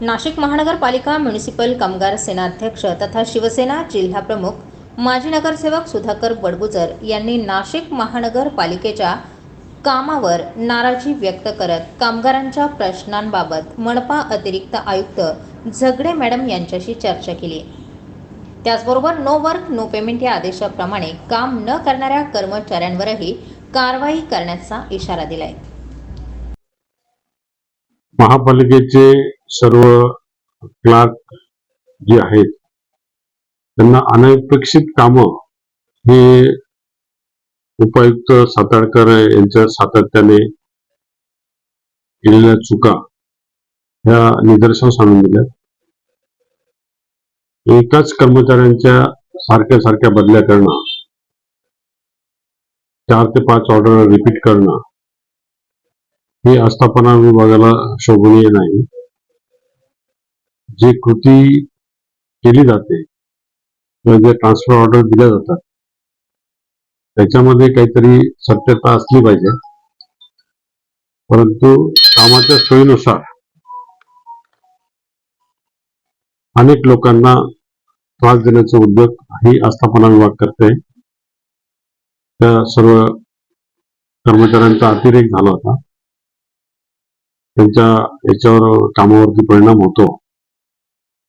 नाशिक महानगरपालिका म्युनिसिपल कामगार सेनाध्यक्ष तथा शिवसेना जिल्हाप्रमुख माजी नगरसेवक सुधाकर बडगुजर यांनी नाशिक महानगरपालिकेच्या कामावर नाराजी व्यक्त करत कामगारांच्या प्रश्नांबाबत मनपा अतिरिक्त आयुक्त झगडे मॅडम यांच्याशी चर्चा केली. त्याचबरोबर नो वर्क नो पेमेंट या आदेशाप्रमाणे काम न करणाऱ्या कर्मचाऱ्यांवरही कारवाई करण्याचा इशारा दिलाय. महापालिकेचे सर्व क्लार्क जे आहेत त्यांना अनपेक्षित कामं हे उपायुक्त सातारकर यांच्या सातत्याने केलेल्या चुका ह्या निदर्शनास आणून दिल्या एकाच कर्मचाऱ्यांच्या सारख्या सारख्या बदल्या करणं चार ते पाच ऑर्डर रिपीट करणं हे आस्थापना विभागाला शोभनीय नाही. जी कृती केली जाते किंवा जे ट्रान्सफर ऑर्डर दिल्या जातात त्याच्यामध्ये काहीतरी सत्यता असली पाहिजे. परंतु कामाच्या सोयीनुसार अनेक लोकांना त्रास देण्याचा उद्योग ही आस्थापना विभाग करते. त्या सर्व कर्मचाऱ्यांचा अतिरेक झाला होता. त्यांच्या याच्यावर कामावरती परिणाम होतो.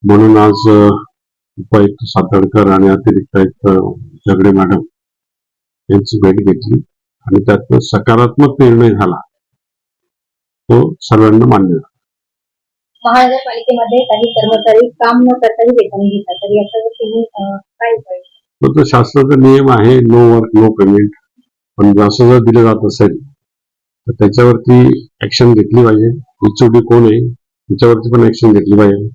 म्हणून आज उपायुक्त सातडकर आणि अतिरिक्त आयुक्त झगडे मॅडम यांची भेट घेतली आणि त्यात सकारात्मक निर्णय झाला. तो सर्वांना मान्य झाला. महानगरपालिकेमध्ये काही कर्मचारी काम न करताही वेतन घेतात. तर याच्यावर तुम्ही काय उपाय? तो शासनाचा नियम आहे नो वर्क नो पेमेंट पण असं जर दिलं जात असेल तर त्याच्यावरती ऍक्शन घेतली पाहिजे. एचओडी कोण आहे त्याच्यावरती पण ऍक्शन घेतली पाहिजे.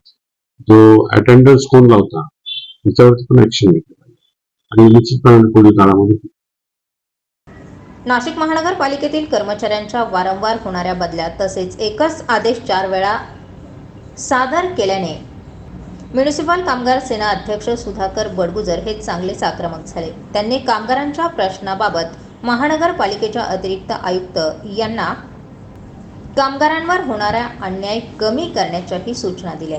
जो अटेंडन्स कोण लावता त्याच्यावरती पण ऍक्शन घेतली पाहिजे. आणि निश्चितपणे पुढील काळामध्ये नाशिक महानगरपालिकेतील कर्मचाऱ्यांच्या वारंवार होणाऱ्या बदल्या तसेच एकच आदेश चार वेळा सादर केल्याने म्युनिसिपल कामगार सेना अध्यक्ष सुधाकर बडगुजर हे चांगलेच आक्रमक झाले. त्यांनी कामगारांच्या प्रश्नाबाबत महानगरपालिकेच्या अतिरिक्त आयुक्त यांना कामगारांवर होणारा अन्याय कमी करण्याच्याही सूचना दिल्या